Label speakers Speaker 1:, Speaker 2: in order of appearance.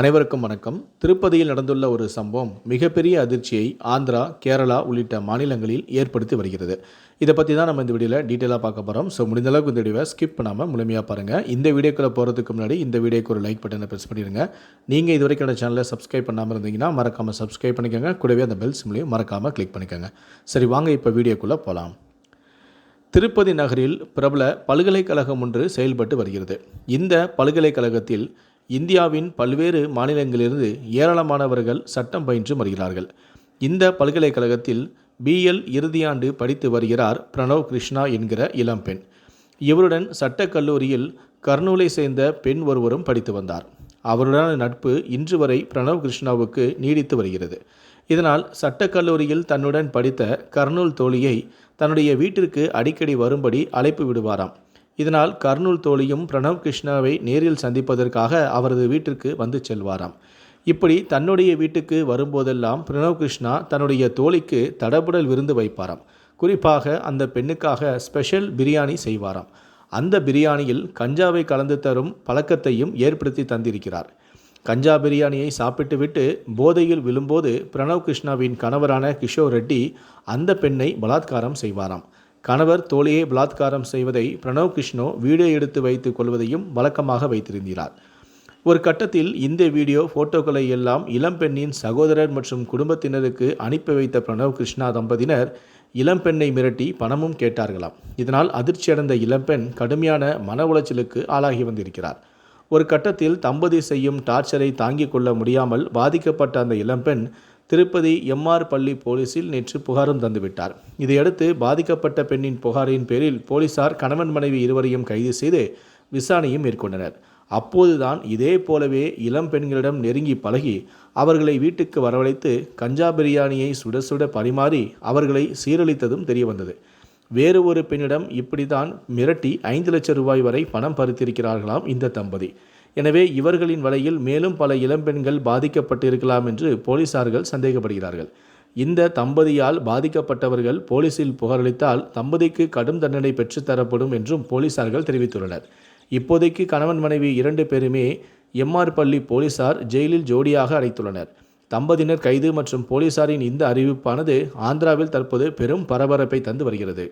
Speaker 1: அனைவருக்கும் வணக்கம். திருப்பதியில் நடந்துள்ள ஒரு சம்பவம் மிகப்பெரிய அதிர்ச்சியை ஆந்திரா கேரளா உள்ளிட்ட மாநிலங்களில் ஏற்படுத்தி வருகிறது. இதை பற்றி தான் நம்ம இந்த வீடியோவில் டீட்டெயிலாக பார்க்க போகிறோம் ஸோ முடிந்தளவுக்கு இந்த வீடியோவை ஸ்கிப் பண்ணாமல் முழுமையாக பாருங்கள் இந்த வீடியோக்குள்ளே போகிறதுக்கு முன்னாடி இந்த வீடியோக்கு ஒரு லைக் பட்டனை ப்ரெஸ் பண்ணிடுங்க நீங்கள் இது வரைக்கும் சேனலை சப்ஸ்கிரைப் பண்ணாமல் இருந்தீங்கன்னா மறக்காமல் சப்ஸ்கிரைப் பண்ணிக்கோங்க. கூடவே அந்த பெல் சிம்லையும் மறக்காமல் கிளிக் பண்ணிக்கோங்க. சரி வாங்க இப்போ வீடியோக்குள்ளே போகலாம் திருப்பதி நகரில் பிரபல பல்கலைக்கழகம் ஒன்று செயல்பட்டு வருகிறது. இந்த பல்கலைக்கழகத்தில் இந்தியாவின் பல்வேறு மாநிலங்களிலிருந்து ஏராளமானவர்கள் சட்டம் பயின்று வருகிறார்கள். இந்த பல்கலைக்கழகத்தில் பிஎல் இறுதியாண்டு படித்து வருகிறார் பிரணவ் கிருஷ்ணா என்கிற இளம்பெண் இவருடன் சட்டக் கல்லூரியில் கர்னூலை சேர்ந்த பெண் ஒருவரும் படித்து வந்தார். அவருடனான நட்பு இன்று வரை பிரணவ் கிருஷ்ணாவுக்கு நீடித்து வருகிறது. இதனால் சட்டக்கல்லூரியில் தன்னுடன் படித்த கர்னூல் தோழியை தன்னுடைய வீட்டிற்கு அடிக்கடி வரும்படி அழைப்பு விடுவாராம். இதனால் கர்னூல் தோழியும் பிரணவ் கிருஷ்ணாவை நேரில் சந்திப்பதற்காக அவரது வீட்டிற்கு வந்து செல்வாராம். இப்படி தன்னுடைய வீட்டுக்கு வரும்போதெல்லாம் பிரணவ் கிருஷ்ணா தன்னுடைய தோழிக்கு தடபுடல் விருந்து வைப்பாராம். குறிப்பாக அந்த பெண்ணுக்காக ஸ்பெஷல் பிரியாணி செய்வாராம். அந்த பிரியாணியில் கஞ்சாவை கலந்து தரும் பழக்கத்தையும் ஏற்படுத்தி தந்திருக்கிறார். கஞ்சா பிரியாணியை சாப்பிட்டுவிட்டு போதையில் விழும்போது பிரணவ் கிருஷ்ணாவின் கணவரான கிஷோர் ரெட்டி அந்த பெண்ணை பலாத்காரம் செய்வாராம். கணவர் தோழியை பலாத்காரம் செய்வதை பிரணவ் கிருஷ்ணோ வீடியோ எடுத்து வைத்துக் கொள்வதையும் வழக்கமாக வைத்திருந்தார் ஒரு கட்டத்தில் இந்த வீடியோ போட்டோக்களை எல்லாம் இளம்பெண்ணின் சகோதரர் மற்றும் குடும்பத்தினருக்கு அனுப்பி வைத்த பிரணவ் கிருஷ்ணா தம்பதியினர் இளம்பெண்ணை மிரட்டி பணமும் கேட்டார்களாம். இதனால் அதிர்ச்சியடைந்த இளம்பெண் கடுமையான மன உளைச்சலுக்கு ஆளாகி வந்திருக்கிறார். ஒரு கட்டத்தில் தம்பதி செய்யும் டார்ச்சரை தாங்கிக் கொள்ள முடியாமல் பாதிக்கப்பட்ட அந்த இளம்பெண் திருப்பதி எம்ஆர் பள்ளி போலீசில் நேற்று புகாரும் தந்துவிட்டார். இதையடுத்து பாதிக்கப்பட்ட பெண்ணின் புகாரின் பேரில் போலீசார் கணவன் மனைவி இருவரையும் கைது செய்து விசாரணையும் மேற்கொண்டனர். அப்போதுதான் இதே போலவே இளம் பெண்களிடம் நெருங்கி பழகி அவர்களை வீட்டுக்கு வரவழைத்து கஞ்சா பிரியாணியை சுட சுட பரிமாறி அவர்களை சீரழித்ததும் தெரியவந்தது. வேறு ஒரு பெண்ணிடம் இப்படித்தான் மிரட்டி ஐந்து லட்சம் ரூபாய் வரை பணம் பறித்திருக்கிறார்களாம் இந்த தம்பதி. எனவே இவர்களின் வலையில் மேலும் பல இளம்பெண்கள் பாதிக்கப்பட்டிருக்கலாம் என்று போலீசார்கள் சந்தேகப்படுகிறார்கள். இந்த தம்பதியால் பாதிக்கப்பட்டவர்கள் போலீசில் புகாரளித்தால் தம்பதிக்கு கடும் தண்டனை பெற்றுத்தரப்படும் என்றும் போலீசார்கள் தெரிவித்துள்ளனர். இப்போதைக்கு கணவன் மனைவி இரண்டு பேருமே எம்ஆர் பள்ளி போலீசார் ஜெயிலில் ஜோடியாக அடைத்துள்ளனர். தம்பதியினர் கைது மற்றும் போலீசாரின் இந்த அறிவிப்பானது ஆந்திராவில் தற்போது பெரும் பரபரப்பை தந்து வருகிறது.